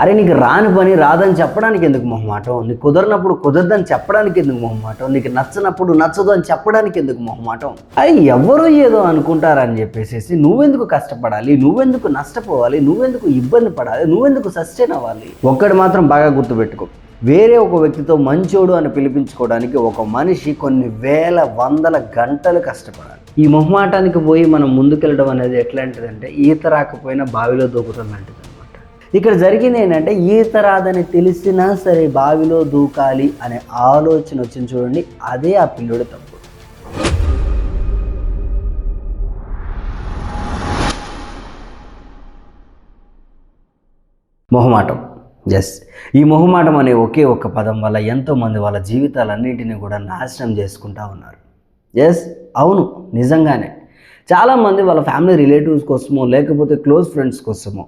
అరే నీకు రాని పని రాదని చెప్పడానికి ఎందుకు మొహమాటం నీకు కుదరనప్పుడు కుదరదని చెప్పడానికి ఎందుకు మొహమాటం నీకు నచ్చనప్పుడు నచ్చదు అని చెప్పడానికి ఎందుకు మొహమాటం అవి ఎవరు ఏదో అనుకుంటారని చెప్పేసి నువ్వెందుకు కష్టపడాలి? నువ్వెందుకు నష్టపోవాలి? నువ్వెందుకు ఇబ్బంది పడాలి? నువ్వెందుకు సస్టైన్ అవ్వాలి? ఒక్కటి మాత్రం బాగా గుర్తుపెట్టుకో. వేరే ఒక వ్యక్తితో మంచోడు అని పిలిపించుకోవడానికి ఒక మనిషి కొన్ని వేల వందల గంటలు కష్టపడాలి. ఈ మొహమాటానికి పోయి మనం ముందుకెళ్ళడం అనేది ఎట్లాంటిదంటే ఈత రాకపోయినా బావిలో దూకడం ఇక్కడ జరిగింది ఏంటంటే ఈత రాదని తెలిసినా సరే బావిలో దూకాలి అనే ఆలోచన వచ్చింది చూడండి అదే ఆ పిల్లోడి తప్పు. మొహమాటం ఎస్ ఈ మొహమాటం అనే ఒకే ఒక్క పదం వల్ల ఎంతోమంది వాళ్ళ జీవితాలన్నింటినీ కూడా నాశనం చేసుకుంటా ఉన్నారు. ఎస్ అవును నిజంగానే. చాలామంది వాళ్ళ ఫ్యామిలీ రిలేటివ్స్ కోసమో లేకపోతే క్లోజ్ ఫ్రెండ్స్ కోసమో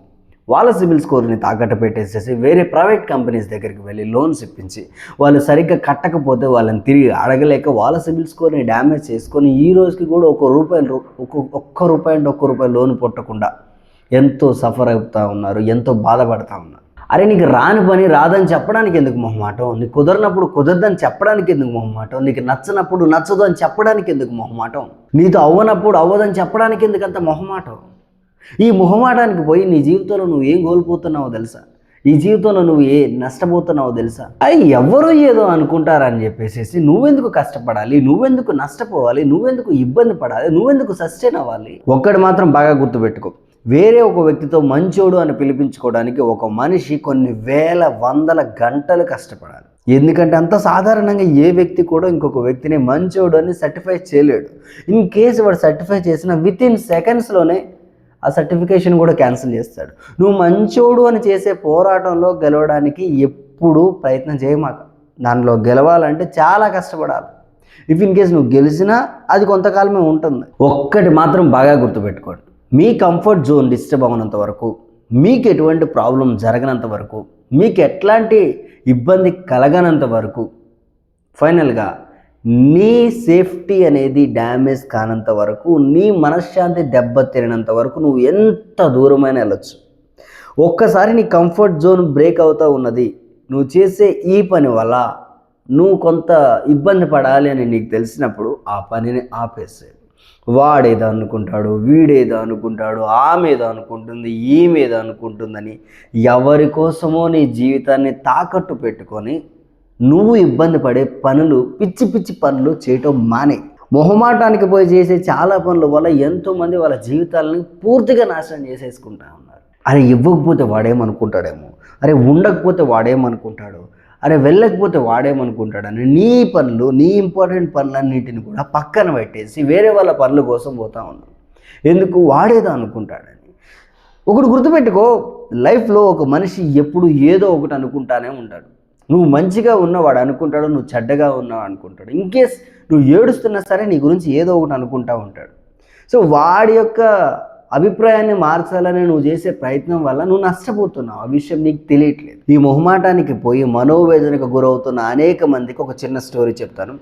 వాళ్ళ సిబిల్ స్కోర్ని తాకట్టు పెట్టేసేసి వేరే ప్రైవేట్ కంపెనీస్ దగ్గరికి వెళ్ళి లోన్స్ ఇప్పించి వాళ్ళు సరిగ్గా కట్టకపోతే వాళ్ళని తిరిగి అడగలేక వాళ్ళ సిబిల్ స్కోర్ని డ్యామేజ్ చేసుకొని ఈ రోజుకి కూడా ఒక రూపాయలు రూ- ఒక్క రూపాయి అంటే ఒక్క రూపాయి లోన్ పుట్టకుండా ఎంతో సఫర్ అవుతూ ఉన్నారు ఎంతో బాధపడతా ఉన్నారు. అరే నీకు రాని పని రాదని చెప్పడానికి ఎందుకు మొహమాటం? నీకు కుదరనప్పుడు కుదరదని చెప్పడానికి ఎందుకు మొహమాటం? నీకు నచ్చనప్పుడు నచ్చదు అని చెప్పడానికి ఎందుకు మొహమాటం? నీతో అవ్వనప్పుడు అవ్వదని చెప్పడానికి ఎందుకు అంత మొహమాటం? ఈ మొహమాటానికి పోయి నీ జీవితంలో నువ్వు ఏం కోల్పోతున్నావో తెలుసా? ఈ జీవితంలో నువ్వు ఏ నష్టపోతున్నావో తెలుసా? అవి ఎవరు ఏదో అనుకుంటారని చెప్పేసి నువ్వెందుకు కష్టపడాలి? నువ్వెందుకు నష్టపోవాలి? నువ్వెందుకు ఇబ్బంది పడాలి? నువ్వెందుకు సస్టైన్ అవ్వాలి? ఒక్కటి మాత్రం బాగా గుర్తుపెట్టుకో. వేరే ఒక వ్యక్తితో మంచోడు అని పిలిపించుకోవడానికి ఒక మనిషి కొన్ని వేల వందల గంటలు కష్టపడాలి. ఎందుకంటే అంత సాధారణంగా ఏ వ్యక్తి కూడా ఇంకొక వ్యక్తిని మంచోడు అని సర్టిఫై చేయలేడు. ఇన్ కేసు వాడు సర్టిఫై చేసిన విత్ ఇన్ సెకండ్స్లోనే ఆ సర్టిఫికేషన్ కూడా క్యాన్సిల్ చేస్తాడు. నువ్వు మంచోడు అని చేసే పోరాటంలో గెలవడానికి ఎప్పుడూ ప్రయత్నం చేయమాక దానిలో గెలవాలంటే చాలా కష్టపడాలి. ఇఫ్ ఇన్ కేస్ నువ్వు గెలిచినా అది కొంతకాలమే ఉంటుంది. ఒక్కటి మాత్రం బాగా గుర్తుపెట్టుకోండి. మీ కంఫర్ట్ జోన్ డిస్టర్బ్ అవ్వనంత వరకు మీకు ఎటువంటి ప్రాబ్లం జరగనంత వరకు మీకు ఎట్లాంటి ఇబ్బంది కలగనంత వరకు ఫైనల్గా నీ సేఫ్టీ అనేది డ్యామేజ్ కానంత వరకు నీ మనశ్శాంతి దెబ్బతిరినంత వరకు నువ్వు ఎంత దూరమైన వెళ్ళొచ్చు. ఒక్కసారి నీ కంఫర్ట్ జోన్ బ్రేక్ అవుతూ ఉన్నది. నువ్వు చేసే ఈ పని వల్ల నువ్వు కొంత ఇబ్బంది పడాలి అని నీకు తెలిసినప్పుడు ఆ పనిని ఆపేసే వాడేదో అనుకుంటాడు వీడేదో అనుకుంటాడు ఆమెదో అనుకుంటుంది ఈమెదో అనుకుంటుందని ఎవరి కోసమో నీ జీవితాన్ని తాకట్టు పెట్టుకొని నువ్వు ఇబ్బంది పడే పనులు పిచ్చి పిచ్చి పనులు చేయటం మానే. మొహమాటానికి పోయి చేసే చాలా పనుల వల్ల ఎంతోమంది వాళ్ళ జీవితాలని పూర్తిగా నాశనం చేసేసుకుంటా ఉన్నారు. అరే ఇవ్వకపోతే వాడేమనుకుంటాడేమో? అరే ఉండకపోతే వాడేమనుకుంటాడు? అరే వెళ్ళకపోతే వాడేమనుకుంటాడని నీ పనులు నీ ఇంపార్టెంట్ పనులన్నింటిని కూడా పక్కన పెట్టేసి వేరే వాళ్ళ పనుల కోసం పోతా ఉన్నాం. ఎందుకు? వాడేదో అనుకుంటాడని. ఒకడు గుర్తుపెట్టుకో లైఫ్లో ఒక మనిషి ఎప్పుడు ఏదో ఒకటి అనుకుంటానే ఉంటాడు. నువ్వు మంచిగా ఉన్నవాడు అనుకుంటాడు నువ్వు చెడ్డగా ఉన్నావు అనుకుంటాడు. ఇన్ కేస్ నువ్వు ఏడుస్తున్నా సరే నీ గురించి ఏదో ఒకటి అనుకుంటా ఉంటాడు. సో వాడి యొక్క అభిప్రాయాన్ని మార్చాలని నువ్వు చేసే ప్రయత్నం వల్ల నువ్వు నష్టపోతున్నావు. ఆ విషయం నీకు తెలియట్లేదు. ఈ మొహమాటానికి పోయి మనోవేదనకు గురవుతున్న అనేక మందికి ఒక చిన్న స్టోరీ చెప్తాను.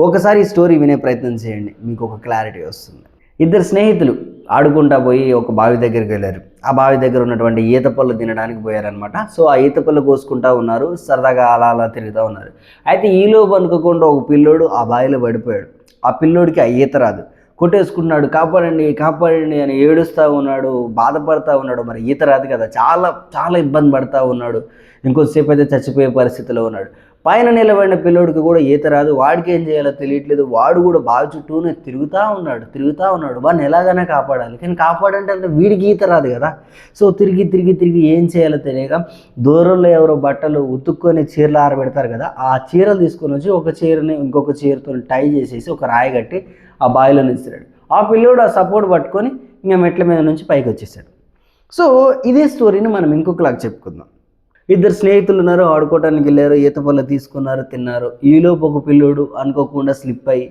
ఒకసారి ఈ స్టోరీ వినే ప్రయత్నం చేయండి. మీకు ఒక క్లారిటీ వస్తుంది. ఇద్దరు స్నేహితులు ఆడుకుంటా పోయి ఒక బావి దగ్గరికి వెళ్ళారు. ఆ బావి దగ్గర ఉన్నటువంటి ఈత పళ్ళు తినడానికి పోయారనమాట సో ఆ ఈత పళ్ళు కోసుకుంటా ఉన్నారు. సరదాగా అలా అలా తిరుగుతూ ఉన్నారు. అయితే ఈలోపు అనుకోకుండా ఒక పిల్లోడు ఆ బావిలో పడిపోయాడు. ఆ పిల్లోడికి ఆ ఈత రాదు. కొట్టేసుకున్నాడు కాపాడండి కాపాడండి అని ఏడుస్తూ ఉన్నాడు. బాధపడతా ఉన్నాడు. మరి ఈత రాదు కదా. చాలా చాలా ఇబ్బంది పడతా ఉన్నాడు. ఇంకొద్దిసేపు అయితే చచ్చిపోయే పరిస్థితిలో ఉన్నాడు. పైన నిలబడిన పిల్లోడికి కూడా ఈత రాదు. వాడికి ఏం చేయాలో తెలియట్లేదు. వాడు కూడా బావి చుట్టూనే తిరుగుతూ ఉన్నాడు తిరుగుతూ ఉన్నాడు. వాడిని ఎలాగైనా కాపాడాలి. కానీ కాపాడంటే అంటే వీడికి ఈత రాదు కదా. సో తిరిగి తిరిగి తిరిగి ఏం చేయాలో తెలియక దూరంలో ఎవరో బట్టలు ఉతుక్కొని చీరలు ఆరబెడతారు కదా ఆ చీరలు తీసుకొని వచ్చి ఒక చీరని ఇంకొక చీరతో టై చేసేసి ఒక రాయి కట్టి ఆ బావిలో నిలిచాడు. ఆ పిల్లోడు ఆ సపోర్ట్ పట్టుకొని ఇంకా మెట్ల మీద నుంచి పైకి వచ్చేసాడు. సో ఇదే స్టోరీని మనం ఇంకొకలాగా చెప్పుకుందాం. ఇద్దరు స్నేహితులు ఉన్నారు ఆడుకోవడానికి వెళ్ళారు ఈత పళ్ళు తీసుకున్నారు తిన్నారు. ఈలోపు ఒక పిల్లోడు అనుకోకుండా స్లిప్ అయ్యి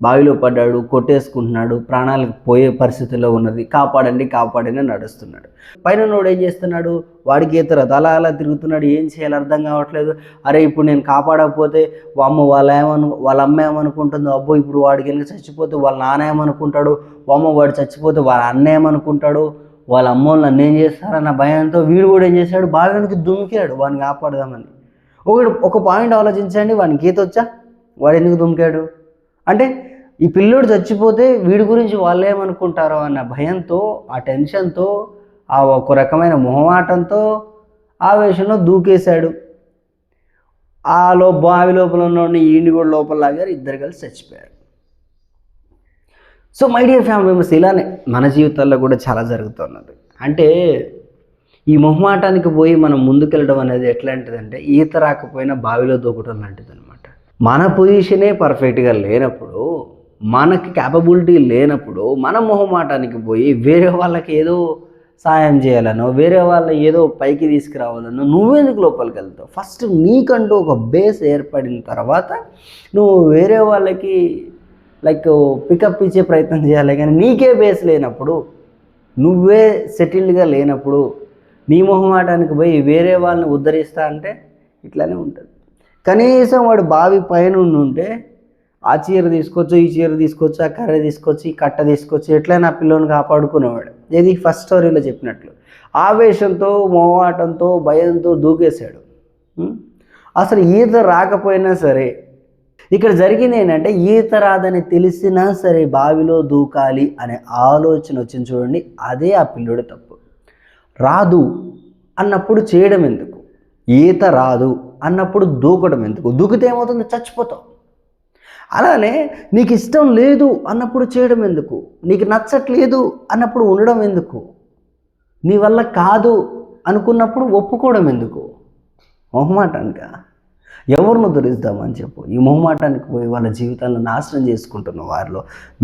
బావిలో పడ్డాడు కొట్టేసుకుంటున్నాడు ప్రాణాలకు పోయే పరిస్థితిలో ఉన్నది. కాపాడండి కాపాడని నడుస్తున్నాడు. పైన నోడు ఏం చేస్తున్నాడు? వాడికి ఈత అలా అలా తిరుగుతున్నాడు. ఏం చేయాలి అర్థం కావట్లేదు. అరే ఇప్పుడు నేను కాపాడకపోతే అమ్మ వాళ్ళ ఏమను వాళ్ళ అమ్మ ఏమనుకుంటుందో? అబ్బో ఇప్పుడు వాడికి వెళ్ళి చచ్చిపోతే వాళ్ళ నాన్న ఏమనుకుంటాడు? అమ్మ వాడు చచ్చిపోతే వాళ్ళ అన్న ఏమనుకుంటాడు? వాళ్ళ అమ్మోళ్ళు నన్ను ఏం చేస్తారన్న భయంతో వీడు కూడా ఏం చేశాడు? బాలనికి దుమికాడు వాడిని కాపాడదామని. ఒకడు ఒక పాయింట్ ఆలోచించండి. వాడికి ఈత వచ్చా? వాడు ఎందుకు దుమికాడు అంటే ఈ పిల్లోడు చచ్చిపోతే వీడి గురించి వాళ్ళు ఏమనుకుంటారో అన్న భయంతో ఆ టెన్షన్తో ఆ ఒక రకమైన మొహమాటంతో ఆవేశంలో దూకేశాడు. ఆ లో బావి లోపల ఉన్న ఈయన్ని కూడా లోపల లాగారు. ఇద్దరు కలిసి చచ్చిపోయారు. So my dear family members ఇలానే మన జీవితాల్లో కూడా చాలా జరుగుతున్నది. అంటే ఈ మొహమాటానికి పోయి మనం ముందుకెళ్ళడం అనేది ఎట్లాంటిదంటే ఈత రాకపోయినా బావిలో దూకటం లాంటిది అనమాట మన పొజిషనే పర్ఫెక్ట్గా లేనప్పుడు మనకి క్యాపబిలిటీ లేనప్పుడు మన మొహమాటానికి పోయి వేరే వాళ్ళకి ఏదో సాయం చేయాలనో వేరే వాళ్ళని ఏదో పైకి తీసుకురావాలనో నువ్వెందుకు లోపలికి వెళ్తావు? ఫస్ట్ నీకంటూ ఒక బేస్ ఏర్పడిన తర్వాత నువ్వు వేరే వాళ్ళకి లైక్ పికప్ ఇచ్చే ప్రయత్నం చేయాలి. కానీ నీకే బేస్ లేనప్పుడు నువ్వే సెటిల్డ్గా లేనప్పుడు నీ మొహమాటానికి పోయి వేరే వాళ్ళని ఉద్ధరిస్తా అంటే ఇట్లానే ఉంటుంది. కనీసం వాడు బావి పైన ఉంటే ఆ చీర తీసుకొచ్చు ఈ చీర తీసుకొచ్చు ఆ కర్ర తీసుకొచ్చి ఈ కట్ట తీసుకొచ్చి ఎట్లయినా ఆ పిల్లని కాపాడుకునేవాడు. ఇది ఫస్ట్ స్టోరీలో చెప్పినట్లు. ఆవేశంతో మొహమాటంతో భయంతో దూకేశాడు. అసలు ఈత రాకపోయినా సరే ఇక్కడ జరిగింది ఏంటంటే ఈత రాదని తెలిసినా సరే బావిలో దూకాలి అనే ఆలోచన వచ్చింది చూడండి అదే ఆ పిల్లుడి తప్పు. రాదు అన్నప్పుడు చేయడం ఎందుకు? ఈత రాదు అన్నప్పుడు దూకడం ఎందుకు? దూకితే ఏమవుతుంది? చచ్చిపోతావు. అలానే నీకు ఇష్టం లేదు అన్నప్పుడు చేయడం ఎందుకు? నీకు నచ్చట్లేదు అన్నప్పుడు ఉండడం ఎందుకు? నీ వల్ల కాదు అనుకున్నప్పుడు ఒప్పుకోవడం ఎందుకు? మొహమాటానిక ఎవరిని దురిద్దామని చెప్పు? ఈ మొహమాటానికి పోయి వాళ్ళ జీవితాలను నాశనం చేసుకుంటున్న వారిలో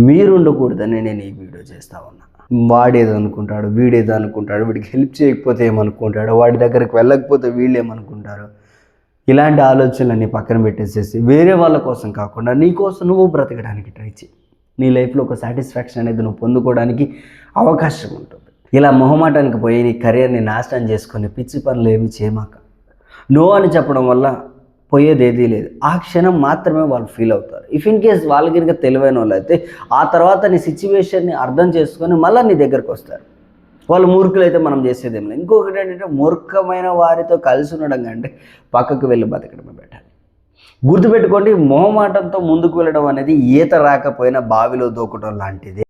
మీరు ఉండకూడదని నేను ఈ వీడియో చేస్తా ఉన్నా. వాడేదో అనుకుంటాడు వీడేదో అనుకుంటాడు వీడికి హెల్ప్ చేయకపోతే ఏమనుకుంటాడు వాడి దగ్గరికి వెళ్ళకపోతే వీళ్ళు ఏమనుకుంటారు? ఇలాంటి ఆలోచనలన్నీ పక్కన పెట్టేసేసి వేరే వాళ్ళ కోసం కాకుండా నీ కోసం నువ్వు బ్రతకడానికి ట్రై చేయి నీ లైఫ్లో ఒక సాటిస్ఫాక్షన్ అనేది నువ్వు పొందుకోవడానికి అవకాశం ఉంటుంది. ఇలా మొహమాటానికి పోయి నీ కెరియర్ని నాశనం చేసుకొని పిచ్చి పనులు ఏమి చేయమాక. నో అని చెప్పడం వల్ల పోయేది ఏదీ లేదు. ఆ క్షణం మాత్రమే వాళ్ళు ఫీల్ అవుతారు. ఇఫ్ ఇన్ కేస్ వాళ్ళకి కనుక తెలివైన వాళ్ళు అయితే ఆ తర్వాత నీ సిచ్యువేషన్ని అర్థం చేసుకొని మళ్ళీ నీ దగ్గరకు వస్తారు. వాళ్ళు మూర్ఖులైతే మనం చేసేది లేదు. ఇంకొకటి ఏంటంటే మూర్ఖమైన వారితో కలిసి ఉండడం కంటే పక్కకు వెళ్ళి బతకడమే బెటర్ గుర్తుపెట్టుకోండి మొహమాటంతో ముందుకు వెళ్ళడం అనేది ఈత రాకపోయినా బావిలో దూకటం లాంటిది.